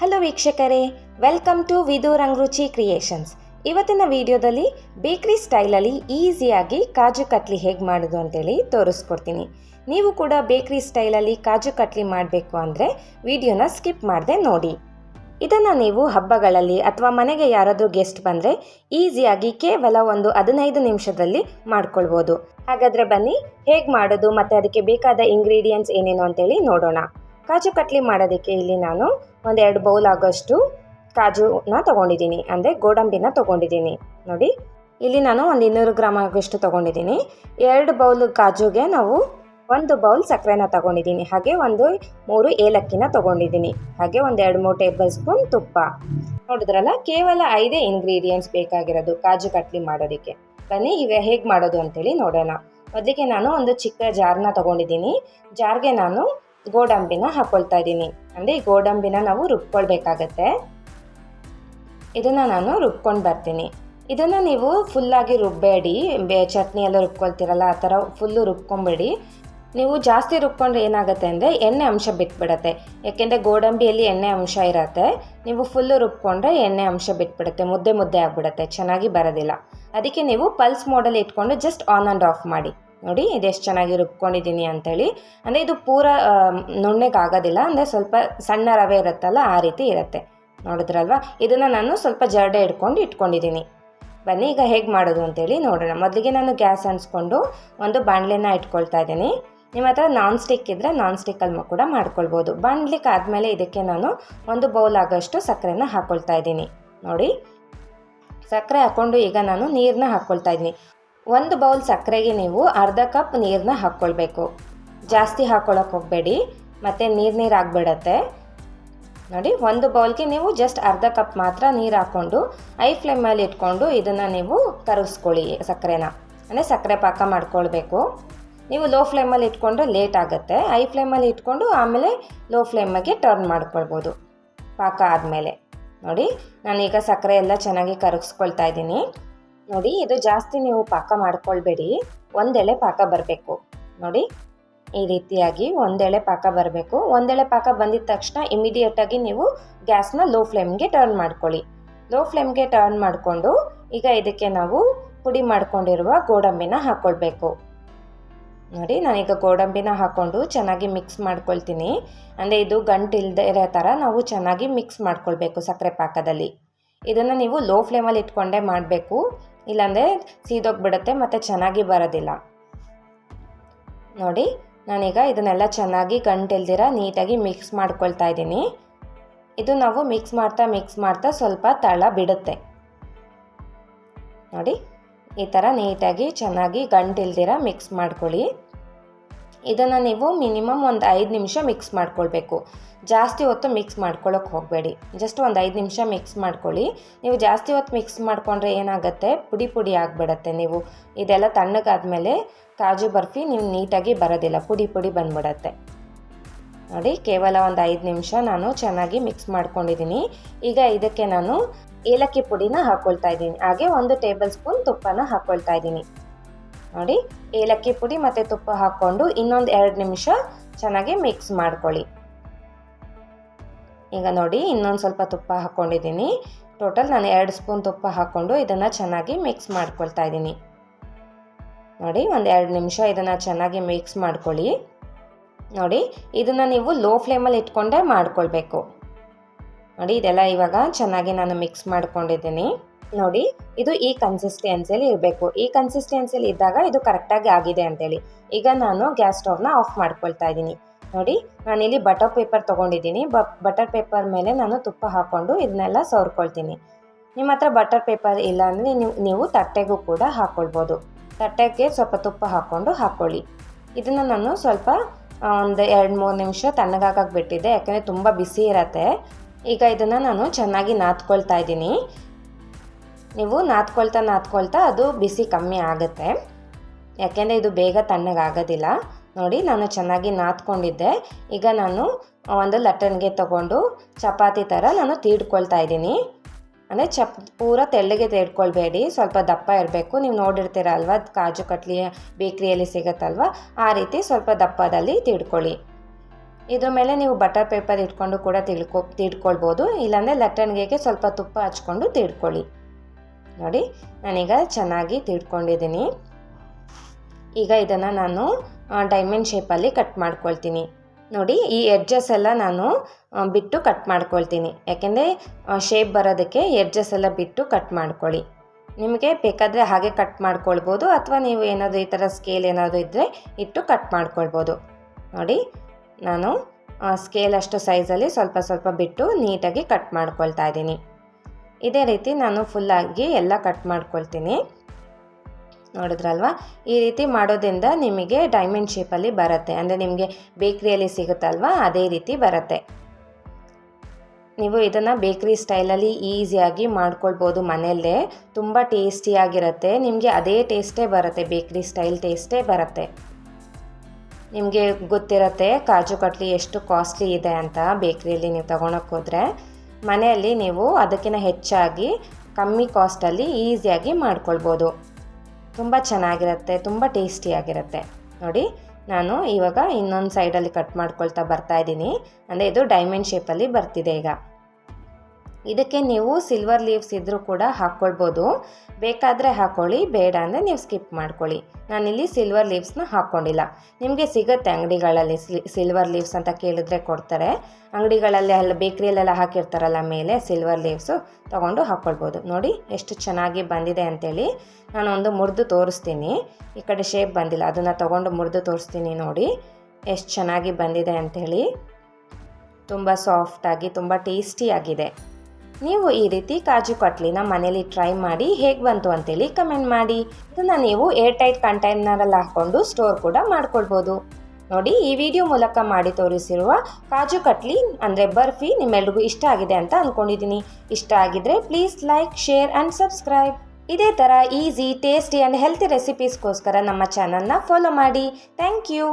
Hello ವೀಕ್ಷಕರೇ welcome to Vidhu Rangaruchi creations ಇವತ್ತಿನ ವಿಡಿಯೋದಲ್ಲಿ ಬೇಕ್ರಿ ಸ್ಟೈಲಲ್ಲಿ ಈಸಿಯಾಗಿ ಕಾಜು ಕಟ್ಲಿ ಹೇಗೆ ಮಾಡೋದು ಅಂತೇಳಿ ತೋರಿಸ್ಕೊಡ್ತೀನಿ. ನೀವು ಕೂಡ ಬೇಕ್ರಿ ಸ್ಟೈಲಲ್ಲಿ ಕಾಜು ಕಟ್ಲಿ ಮಾಡಬೇಕು ಅಂದರೆ ವಿಡಿಯೋನ ಸ್ಕಿಪ್ ಮಾಡದೆ ನೋಡಿ. ಇದನ್ನು ನೀವು ಹಬ್ಬಗಳಲ್ಲಿ ಅಥವಾ ಮನೆಗೆ ಯಾರಾದರೂ ಗೆಸ್ಟ್ ಬಂದರೆ ಈಸಿಯಾಗಿ ಕೇವಲ ಒಂದು ಹದಿನೈದು ನಿಮಿಷದಲ್ಲಿ ಮಾಡ್ಕೊಳ್ಬೋದು. ಹಾಗಾದರೆ ಬನ್ನಿ, ಹೇಗೆ ಮಾಡೋದು ಮತ್ತು ಅದಕ್ಕೆ ಬೇಕಾದ ಇಂಗ್ರೀಡಿಯೆಂಟ್ಸ್ ಏನೇನು ಅಂತೇಳಿ ನೋಡೋಣ. ಕಾಜು ಕಟ್ಲಿ ಮಾಡೋದಕ್ಕೆ ಇಲ್ಲಿ ನಾನು ಒಂದೆರಡು ಬೌಲ್ ಆಗೋಷ್ಟು ಕಾಜುನ ತೊಗೊಂಡಿದ್ದೀನಿ, ಅಂದರೆ ಗೋಡಂಬಿನ ತೊಗೊಂಡಿದ್ದೀನಿ. ನೋಡಿ, ಇಲ್ಲಿ ನಾನು ಒಂದು ಇನ್ನೂರು ಗ್ರಾಮ್ ಆಗೋಷ್ಟು ತೊಗೊಂಡಿದ್ದೀನಿ. ಎರಡು ಬೌಲ್ ಕಾಜುಗೆ ನಾವು ಒಂದು ಬೌಲ್ ಸಕ್ಕರೆನ ತೊಗೊಂಡಿದ್ದೀನಿ. ಹಾಗೆ ಒಂದು ಮೂರು ಏಲಕ್ಕಿನ ತೊಗೊಂಡಿದ್ದೀನಿ. ಹಾಗೆ ಒಂದು ಎರಡು ಮೂರು ಟೇಬಲ್ ಸ್ಪೂನ್ ತುಪ್ಪ. ನೋಡಿದ್ರಲ್ಲ, ಕೇವಲ ಐದೇ ಇಂಗ್ರೀಡಿಯೆಂಟ್ಸ್ ಬೇಕಾಗಿರೋದು ಕಾಜು ಕಟ್ಲಿ ಮಾಡೋದಕ್ಕೆ. ಬನ್ನಿ ಈಗ ಹೇಗೆ ಮಾಡೋದು ಅಂತೇಳಿ ನೋಡೋಣ. ಮೊದಲಿಗೆ ನಾನು ಒಂದು ಚಿಕ್ಕ ಜಾರ್ನ ತೊಗೊಂಡಿದ್ದೀನಿ. ಜಾರ್ಗೆ ನಾನು ಗೋಡಂಬಿನ ಹಾಕ್ಕೊಳ್ತಾ ಇದ್ದೀನಿ. ಅಂದರೆ ಈ ಗೋಡಂಬಿನ ನಾವು ರುಬ್ಕೊಳ್ಬೇಕಾಗತ್ತೆ. ಇದನ್ನು ನಾನು ರುಬ್ಕೊಂಡು ಬರ್ತೀನಿ. ಇದನ್ನು ನೀವು ಫುಲ್ಲಾಗಿ ರುಬ್ಬೇಡಿ. ಬೇ, ಚಟ್ನಿ ಎಲ್ಲ ರುಬ್ಕೊಳ್ತೀರಲ್ಲ, ಆ ಥರ ಫುಲ್ಲು ರುಬ್ಕೊಂಬೇಡಿ. ನೀವು ಜಾಸ್ತಿ ರುಬ್ಕೊಂಡ್ರೆ ಏನಾಗುತ್ತೆ ಅಂದರೆ ಎಣ್ಣೆ ಅಂಶ ಬಿಟ್ಬಿಡತ್ತೆ. ಯಾಕೆಂದರೆ ಗೋಡಂಬಿಯಲ್ಲಿ ಎಣ್ಣೆ ಅಂಶ ಇರತ್ತೆ. ನೀವು ಫುಲ್ಲು ರುಬ್ಕೊಂಡ್ರೆ ಎಣ್ಣೆ ಅಂಶ ಬಿಟ್ಬಿಡುತ್ತೆ. ಮುದ್ದೆ ಮುದ್ದೆ ಆಗಿಬಿಡುತ್ತೆ. ಚೆನ್ನಾಗಿ ಬರೋದಿಲ್ಲ. ಅದಕ್ಕೆ ನೀವು ಪಲ್ಸ್ ಮೋಡಲ್ಲಿ ಇಟ್ಕೊಂಡು ಜಸ್ಟ್ ಆನ್ ಆ್ಯಂಡ್ ಆಫ್ ಮಾಡಿ. ನೋಡಿ ಇದೆಷ್ಟು ಚೆನ್ನಾಗಿ ರುಬ್ಕೊಂಡಿದ್ದೀನಿ ಅಂಥೇಳಿ ಅಂದರೆ ಇದು ಪೂರ ನುಣ್ಣಗೆ ಆಗೋದಿಲ್ಲ ಅಂದರೆ ಸ್ವಲ್ಪ ಸಣ್ಣ ರವೆ ಇರುತ್ತಲ್ಲ, ಆ ರೀತಿ ಇರುತ್ತೆ. ನೋಡಿದ್ರಲ್ವ? ಇದನ್ನು ನಾನು ಸ್ವಲ್ಪ ಜರಡೆ ಇಟ್ಕೊಂಡು ಇಟ್ಕೊಂಡಿದ್ದೀನಿ. ಬನ್ನಿ, ಈಗ ಹೇಗೆ ಮಾಡೋದು ಅಂತೇಳಿ ನೋಡೋಣ. ಮೊದಲಿಗೆ ನಾನು ಗ್ಯಾಸ್ ಅನ್ಸ್ಕೊಂಡು ಒಂದು ಬಾಣಲೆನ ಇಟ್ಕೊಳ್ತಾ ಇದ್ದೀನಿ. ನಿಮ್ಮ ಹತ್ರ ನಾನ್ ಸ್ಟಿಕ್ ಇದ್ದರೆ ನಾನ್ ಸ್ಟಿಕ್ಕಲ್ಲಿ ಕೂಡ ಮಾಡ್ಕೊಳ್ಬೋದು. ಬಾಣ್ಲಿಕ್ಕೆ ಆದಮೇಲೆ ಇದಕ್ಕೆ ನಾನು ಒಂದು ಬೌಲ್ ಆಗೋಷ್ಟು ಸಕ್ಕರೆನ ಹಾಕ್ಕೊಳ್ತಾ ಇದ್ದೀನಿ. ನೋಡಿ, ಸಕ್ಕರೆ ಹಾಕ್ಕೊಂಡು ಈಗ ನಾನು ನೀರನ್ನ ಹಾಕ್ಕೊಳ್ತಾ ಇದ್ದೀನಿ. ಒಂದು ಬೌಲ್ ಸಕ್ಕರೆಗೆ ನೀವು ಅರ್ಧ ಕಪ್ ನೀರನ್ನ ಹಾಕ್ಕೊಳ್ಬೇಕು. ಜಾಸ್ತಿ ಹಾಕ್ಕೊಳಕ್ಕೆ ಹೋಗಬೇಡಿ, ಮತ್ತು ನೀರು ನೀರು ಆಗಿಬಿಡತ್ತೆ. ನೋಡಿ, ಒಂದು ಬೌಲ್ಗೆ ನೀವು ಜಸ್ಟ್ ಅರ್ಧ ಕಪ್ ಮಾತ್ರ ನೀರು ಹಾಕ್ಕೊಂಡು ಐ ಫ್ಲೇಮಲ್ಲಿ ಇಟ್ಕೊಂಡು ಇದನ್ನು ನೀವು ಕರಗಿಸ್ಕೊಳ್ಳಿ ಸಕ್ಕರೆನ. ಅಂದರೆ ಸಕ್ಕರೆ ಪಾಕ ಮಾಡ್ಕೊಳ್ಬೇಕು. ನೀವು ಲೋ ಫ್ಲೇಮಲ್ಲಿ ಇಟ್ಕೊಂಡ್ರೆ ಲೇಟ್ ಆಗುತ್ತೆ. ಐ ಫ್ಲೇಮಲ್ಲಿ ಇಟ್ಕೊಂಡು ಆಮೇಲೆ ಲೋ ಫ್ಲೇಮಿಗೆ ಟರ್ನ್ ಮಾಡ್ಕೊಳ್ಬೋದು ಪಾಕ ಆದಮೇಲೆ. ನೋಡಿ, ನಾನೀಗ ಸಕ್ಕರೆ ಎಲ್ಲ ಚೆನ್ನಾಗಿ ಕರಗಿಸ್ಕೊಳ್ತಾ ಇದ್ದೀನಿ. ನೋಡಿ, ಇದು ಜಾಸ್ತಿ ನೀವು ಪಾಕ ಮಾಡ್ಕೊಳ್ಬೇಡಿ. ಒಂದೆಳೆ ಪಾಕ ಬರಬೇಕು. ನೋಡಿ, ಈ ರೀತಿಯಾಗಿ ಒಂದೆಳೆ ಪಾಕ ಬರಬೇಕು. ಒಂದೆಳೆ ಪಾಕ ಬಂದಿದ ತಕ್ಷಣ ಇಮಿಡಿಯೇಟಾಗಿ ನೀವು ಗ್ಯಾಸ್ನ ಲೋ ಫ್ಲೇಮ್ಗೆ ಟರ್ನ್ ಮಾಡ್ಕೊಳ್ಳಿ. ಲೋ ಫ್ಲೇಮ್ಗೆ ಟರ್ನ್ ಮಾಡಿಕೊಂಡು, ಈಗ ಇದಕ್ಕೆ ನಾವು ಪುಡಿ ಮಾಡ್ಕೊಂಡಿರುವ ಗೋಡಂಬಿನ ಹಾಕ್ಕೊಳ್ಬೇಕು ನೋಡಿ, ನಾನೀಗ ಗೋಡಂಬಿನ ಹಾಕ್ಕೊಂಡು ಚೆನ್ನಾಗಿ ಮಿಕ್ಸ್ ಮಾಡ್ಕೊಳ್ತೀನಿ. ಅಂದರೆ ಇದು ಗಂಟು ಇಲ್ಲದೆ ಇರೋ ಥರ ನಾವು ಚೆನ್ನಾಗಿ ಮಿಕ್ಸ್ ಮಾಡ್ಕೊಳ್ಬೇಕು ಸಕ್ಕರೆ ಪಾಕದಲ್ಲಿ. ಇದನ್ನು ನೀವು ಲೋ ಫ್ಲೇಮಲ್ಲಿ ಇಟ್ಕೊಂಡೇ ಮಾಡಬೇಕು. ಇಲ್ಲಾಂದರೆ ಸೀದೋಗ್ಬಿಡುತ್ತೆ ಮತ್ತು ಚೆನ್ನಾಗಿ ಬರೋದಿಲ್ಲ. ನೋಡಿ, ನಾನೀಗ ಇದನ್ನೆಲ್ಲ ಚೆನ್ನಾಗಿ ಗಂಟಿಲ್ದಿರ ನೀಟಾಗಿ ಮಿಕ್ಸ್ ಮಾಡ್ಕೊಳ್ತಾ ಇದ್ದೀನಿ. ಇದು ನಾವು ಮಿಕ್ಸ್ ಮಾಡ್ತಾ ಮಿಕ್ಸ್ ಮಾಡ್ತಾ ಸ್ವಲ್ಪ ತಳ ಬಿಡುತ್ತೆ. ನೋಡಿ, ಈ ಥರ ನೀಟಾಗಿ ಚೆನ್ನಾಗಿ ಗಂಟಿಲ್ದಿರ ಮಿಕ್ಸ್ ಮಾಡ್ಕೊಳ್ಳಿ. ಇದನ್ನು ನೀವು ಮಿನಿಮಮ್ ಒಂದು ಐದು ನಿಮಿಷ ಮಿಕ್ಸ್ ಮಾಡ್ಕೊಳ್ಬೇಕು. ಜಾಸ್ತಿ ಹೊತ್ತು ಮಿಕ್ಸ್ ಮಾಡ್ಕೊಳ್ಳೋಕೆ ಹೋಗಬೇಡಿ. ಜಸ್ಟ್ ಒಂದು ಐದು ನಿಮಿಷ ಮಿಕ್ಸ್ ಮಾಡ್ಕೊಳ್ಳಿ. ನೀವು ಜಾಸ್ತಿ ಹೊತ್ತು ಮಿಕ್ಸ್ ಮಾಡಿಕೊಂಡ್ರೆ ಏನಾಗುತ್ತೆ? ಪುಡಿ ಪುಡಿ ಆಗಿಬಿಡತ್ತೆ ನೀವು. ಇದೆಲ್ಲ ತಣ್ಣಗಾದ್ಮೇಲೆ ಕಾಜು ಬರ್ಫಿ ನೀವು ನೀಟಾಗಿ ಬರೋದಿಲ್ಲ. ಪುಡಿ ಪುಡಿ ಬಂದ್ಬಿಡತ್ತೆ. ನೋಡಿ, ಕೇವಲ ಒಂದು ಐದು ನಿಮಿಷ ನಾನು ಚೆನ್ನಾಗಿ ಮಿಕ್ಸ್ ಮಾಡ್ಕೊಂಡಿದ್ದೀನಿ ಈಗ ಇದಕ್ಕೆ ನಾನು ಏಲಕ್ಕಿ ಪುಡಿನ ಹಾಕ್ಕೊಳ್ತಾ ಇದ್ದೀನಿ. ಹಾಗೆ ಒಂದು ಟೇಬಲ್ ಸ್ಪೂನ್ ತುಪ್ಪನ ಹಾಕ್ಕೊಳ್ತಾ ಇದ್ದೀನಿ. ನೋಡಿ, ಏಲಕ್ಕಿ ಪುಡಿ ಮತ್ತು ತುಪ್ಪ ಹಾಕ್ಕೊಂಡು ಇನ್ನೊಂದು ಎರಡು ನಿಮಿಷ ಚೆನ್ನಾಗಿ ಮಿಕ್ಸ್ ಮಾಡ್ಕೊಳ್ಳಿ. ಈಗ ನೋಡಿ, ಇನ್ನೊಂದು ಸ್ವಲ್ಪ ತುಪ್ಪ ಹಾಕ್ಕೊಂಡಿದ್ದೀನಿ ಟೋಟಲ್ ನಾನು ಎರಡು ಸ್ಪೂನ್ ತುಪ್ಪ ಹಾಕ್ಕೊಂಡು ಇದನ್ನು ಚೆನ್ನಾಗಿ ಮಿಕ್ಸ್ ಮಾಡ್ಕೊಳ್ತಾ ಇದ್ದೀನಿ. ನೋಡಿ, ಒಂದು ಎರಡು ನಿಮಿಷ ಇದನ್ನು ಚೆನ್ನಾಗಿ ಮಿಕ್ಸ್ ಮಾಡ್ಕೊಳ್ಳಿ. ನೋಡಿ, ಇದನ್ನು ನೀವು ಲೋ ಫ್ಲೇಮಲ್ಲಿ ಇಟ್ಕೊಂಡೇ ಮಾಡ್ಕೊಳ್ಬೇಕು. ನೋಡಿ, ಇದೆಲ್ಲ ಇವಾಗ ಚೆನ್ನಾಗಿ ನಾನು ಮಿಕ್ಸ್ ಮಾಡ್ಕೊಂಡಿದ್ದೀನಿ. ನೋಡಿ, ಇದು ಈ ಕನ್ಸಿಸ್ಟೆನ್ಸಿಯಲ್ಲಿ ಇರಬೇಕು. ಈ ಕನ್ಸಿಸ್ಟೆನ್ಸಿಯಲ್ಲಿ ಇದ್ದಾಗ ಇದು ಕರೆಕ್ಟಾಗಿ ಆಗಿದೆ ಅಂತೇಳಿ. ಈಗ ನಾನು ಗ್ಯಾಸ್ ಸ್ಟವ್ನ ಆಫ್ ಮಾಡ್ಕೊಳ್ತಾ ಇದ್ದೀನಿ. ನೋಡಿ, ನಾನಿಲ್ಲಿ ಬಟರ್ ಪೇಪರ್ ತೊಗೊಂಡಿದ್ದೀನಿ. ಬ ಬಟರ್ ಪೇಪರ್ ಮೇಲೆ ನಾನು ತುಪ್ಪ ಹಾಕ್ಕೊಂಡು ಇದನ್ನೆಲ್ಲ ಸವರ್ಕೊಳ್ತೀನಿ. ನಿಮ್ಮ ಹತ್ರ ಬಟರ್ ಪೇಪರ್ ಇಲ್ಲ ಅಂದರೆ ನೀವು ನೀವು ತಟ್ಟೆಗೂ ಕೂಡ ಹಾಕ್ಕೊಳ್ಬೋದು ತಟ್ಟೆಗೆ ಸ್ವಲ್ಪ ತುಪ್ಪ ಹಾಕ್ಕೊಂಡು ಹಾಕ್ಕೊಳ್ಳಿ. ಇದನ್ನು ನಾನು ಸ್ವಲ್ಪ ಒಂದು ಎರಡು ಮೂರು ನಿಮಿಷ ತಣ್ಣಗಾಗಕ್ಕೆ ಬಿಟ್ಟಿದ್ದೆ. ಯಾಕೆಂದರೆ ತುಂಬ ಬಿಸಿ ಇರತ್ತೆ. ಈಗ ಇದನ್ನು ನಾನು ಚೆನ್ನಾಗಿ ನಾದ್ಕೊಳ್ತಾ ಇದ್ದೀನಿ. ನೀವು ನಾದ್ಕೊಳ್ತಾ ನಾದ್ಕೊಳ್ತಾ ಅದು ಬಿಸಿ ಕಮ್ಮಿ ಆಗುತ್ತೆ. ಯಾಕೆಂದರೆ ಇದು ಬೇಗ ತಣ್ಣಗಾಗೋದಿಲ್ಲ. ನೋಡಿ, ನಾನು ಚೆನ್ನಾಗಿ ನಾದ್ಕೊಂಡಿದ್ದೆ. ಈಗ ನಾನು ಒಂದು ಲಟ್ಟಣಿಗೆ ತಗೊಂಡು ಚಪಾತಿ ಥರ ನಾನು ತೀಡ್ಕೊಳ್ತಾ ಇದ್ದೀನಿ. ಅಂದರೆ ಚಪ್, ಪೂರ ತೆಳ್ಳಗೆ ತೆಡ್ಕೊಳ್ಬೇಡಿ. ಸ್ವಲ್ಪ ದಪ್ಪ ಇರಬೇಕು. ನೀವು ನೋಡಿರ್ತೀರ ಅಲ್ವಾ, ಕಾಜು ಕಟ್ಲಿ ಬೇಕ್ರಿಯಲ್ಲಿ ಸಿಗುತ್ತಲ್ವ? ಆ ರೀತಿ ಸ್ವಲ್ಪ ದಪ್ಪದಲ್ಲಿ ತಿಡ್ಕೊಳ್ಳಿ. ಇದ್ರ ಮೇಲೆ ನೀವು ಬಟರ್ ಪೇಪರ್ ಇಟ್ಕೊಂಡು ಕೂಡ ತಿಳ್ಕೊ, ತಿಡ್ಕೊಳ್ಬೋದು. ಇಲ್ಲಾಂದರೆ ಲಟ್ಟಣಿಗೆಗೆ ಸ್ವಲ್ಪ ತುಪ್ಪ ಹಚ್ಕೊಂಡು ತಿಡ್ಕೊಳ್ಳಿ. ನೋಡಿ, ನಾನೀಗ ಚೆನ್ನಾಗಿ ತಿಡ್ಕೊಂಡಿದ್ದೀನಿ ಈಗ ಇದನ್ನು ನಾನು ಡೈಮಂಡ್ ಶೇಪಲ್ಲಿ ಕಟ್ ಮಾಡ್ಕೊಳ್ತೀನಿ. ನೋಡಿ, ಈ ಎಡ್ಜಸ್ ಎಲ್ಲ ನಾನು ಬಿಟ್ಟು ಕಟ್ ಮಾಡ್ಕೊಳ್ತೀನಿ. ಯಾಕೆಂದರೆ ಶೇಪ್ ಬರೋದಕ್ಕೆ ಎಡ್ಜಸ್ ಎಲ್ಲ ಬಿಟ್ಟು ಕಟ್ ಮಾಡ್ಕೊಳ್ಳಿ. ನಿಮಗೆ ಬೇಕಾದರೆ ಹಾಗೆ ಕಟ್ ಮಾಡ್ಕೊಳ್ಬೋದು, ಅಥವಾ ನೀವು ಏನಾದರೂ ಈ ಥರ ಸ್ಕೇಲ್ ಏನಾದರೂ ಇದ್ದರೆ ಇಟ್ಟು ಕಟ್ ಮಾಡ್ಕೊಳ್ಬೋದು. ನೋಡಿ, ನಾನು ಸ್ಕೇಲ್ ಅಷ್ಟು ಸೈಜಲ್ಲಿ ಸ್ವಲ್ಪ ಸ್ವಲ್ಪ ಬಿಟ್ಟು ನೀಟಾಗಿ ಕಟ್ ಮಾಡ್ಕೊಳ್ತಾ ಇದ್ದೀನಿ. ಇದೇ ರೀತಿ ನಾನು ಫುಲ್ಲಾಗಿ ಎಲ್ಲ ಕಟ್ ಮಾಡ್ಕೊಳ್ತೀನಿ. ನೋಡಿದ್ರಲ್ವಾ? ಈ ರೀತಿ ಮಾಡೋದ್ರಿಂದ ನಿಮಗೆ ಡೈಮಂಡ್ ಶೇಪಲ್ಲಿ ಬರುತ್ತೆ. ಅಂದರೆ ನಿಮಗೆ ಬೇಕ್ರಿಯಲ್ಲಿ ಸಿಗುತ್ತಲ್ವ? ಅದೇ ರೀತಿ ಬರುತ್ತೆ. ನೀವು ಇದನ್ನು ಬೇಕ್ರಿ ಸ್ಟೈಲಲ್ಲಿ ಈಸಿಯಾಗಿ ಮಾಡ್ಕೊಳ್ಬೋದು ಮನೆಯಲ್ಲೇ. ತುಂಬ ಟೇಸ್ಟಿಯಾಗಿರುತ್ತೆ ನಿಮಗೆ ಅದೇ ಟೇಸ್ಟೇ ಬರುತ್ತೆ. ಬೇಕ್ರಿ ಸ್ಟೈಲ್ ಟೇಸ್ಟೇ ಬರುತ್ತೆ. ನಿಮಗೆ ಗೊತ್ತಿರುತ್ತೆ ಕಾಜು ಕಟ್ಲಿ ಎಷ್ಟು ಕಾಸ್ಟ್ಲಿ ಇದೆ ಅಂತ ಬೇಕ್ರಿಯಲ್ಲಿ ನೀವು ತೊಗೊಳಕ್ಕೆ ಹೋದರೆ. ಮನೆಯಲ್ಲಿ ನೀವು ಅದಕ್ಕಿಂತ ಹೆಚ್ಚಾಗಿ ಕಮ್ಮಿ ಕಾಸ್ಟಲ್ಲಿ ಈಸಿಯಾಗಿ ಮಾಡ್ಕೊಳ್ಬೋದು. ತುಂಬ ಚೆನ್ನಾಗಿರುತ್ತೆ, ತುಂಬ ಟೇಸ್ಟಿಯಾಗಿರುತ್ತೆ ನೋಡಿ, ನಾನು ಇವಾಗ ಇನ್ನೊಂದು ಸೈಡಲ್ಲಿ ಕಟ್ ಮಾಡ್ಕೊಳ್ತಾ ಬರ್ತಾ ಇದ್ದೀನಿ. ಅಂದರೆ ಇದು ಡೈಮಂಡ್ ಶೇಪಲ್ಲಿ ಬರ್ತಿದೆ ಈಗ. ಇದಕ್ಕೆ ನೀವು ಸಿಲ್ವರ್ ಲೀವ್ಸ್ ಇದ್ದರೂ ಕೂಡ ಹಾಕ್ಕೊಳ್ಬೋದು. ಬೇಕಾದರೆ ಹಾಕ್ಕೊಳ್ಳಿ ಬೇಡ ಅಂದರೆ ನೀವು ಸ್ಕಿಪ್ ಮಾಡ್ಕೊಳ್ಳಿ. ನಾನಿಲ್ಲಿ ಸಿಲ್ವರ್ ಲೀವ್ಸ್ನ ಹಾಕ್ಕೊಂಡಿಲ್ಲ. ನಿಮಗೆ ಸಿಗುತ್ತೆ ಅಂಗಡಿಗಳಲ್ಲಿ ಸಿಲ್ವರ್ ಲೀವ್ಸ್ ಅಂತ ಕೇಳಿದ್ರೆ ಕೊಡ್ತಾರೆ. ಅಂಗಡಿಗಳಲ್ಲಿ ಅಲ್ಲಿ ಬೇಕ್ರಿಯಲ್ಲೆಲ್ಲ ಹಾಕಿರ್ತಾರಲ್ಲ ಮೇಲೆ ಸಿಲ್ವರ್ ಲೀವ್ಸು ತೊಗೊಂಡು ಹಾಕ್ಕೊಳ್ಬೋದು. ನೋಡಿ, ಎಷ್ಟು ಚೆನ್ನಾಗಿ ಬಂದಿದೆ ಅಂತೇಳಿ ಒಂದು ಮುರಿದು ತೋರಿಸ್ತೀನಿ. ಈ ಕಡೆ ಶೇಪ್ ಬಂದಿಲ್ಲ. ಅದನ್ನು ತೊಗೊಂಡು ಮುರಿದು ತೋರಿಸ್ತೀನಿ ನೋಡಿ. ಎಷ್ಟು ಚೆನ್ನಾಗಿ ಬಂದಿದೆ ಅಂಥೇಳಿ ತುಂಬ ಸಾಫ್ಟಾಗಿ ತುಂಬ ಟೇಸ್ಟಿಯಾಗಿದೆ ನೀವು ಈ ರೀತಿ ಕಾಜು ಕಟ್ಲಿನ ಮನೇಲಿ ಟ್ರೈ ಮಾಡಿ ಹೇಗೆ ಬಂತು ಅಂತೇಳಿ ಕಮೆಂಟ್ ಮಾಡಿ. ಇದನ್ನು ನೀವು ಏರ್ ಟೈಟ್ ಕಂಟೈನರಲ್ಲಿ ಹಾಕ್ಕೊಂಡು ಸ್ಟೋರ್ ಕೂಡ ಮಾಡ್ಕೊಳ್ಬೋದು. ನೋಡಿ, ಈ ವಿಡಿಯೋ ಮೂಲಕ ಮಾಡಿ ತೋರಿಸಿರುವ ಕಾಜು ಕಟ್ಲಿ ಅಂದರೆ ಬರ್ಫಿ ನಿಮ್ಮೆಲ್ರಿಗೂ ಇಷ್ಟ ಆಗಿದೆ ಅಂತ ಅಂದ್ಕೊಂಡಿದ್ದೀನಿ ಇಷ್ಟ ಆಗಿದ್ರೆ please like share and subscribe ಇದೇ ಥರ ಈಸಿ ಟೇಸ್ಟಿ ಆ್ಯಂಡ್ ಹೆಲ್ತಿ ರೆಸಿಪೀಸ್ಗೋಸ್ಕರ ನಮ್ಮ ಚಾನಲ್ನ ಫಾಲೋ ಮಾಡಿ. Thank you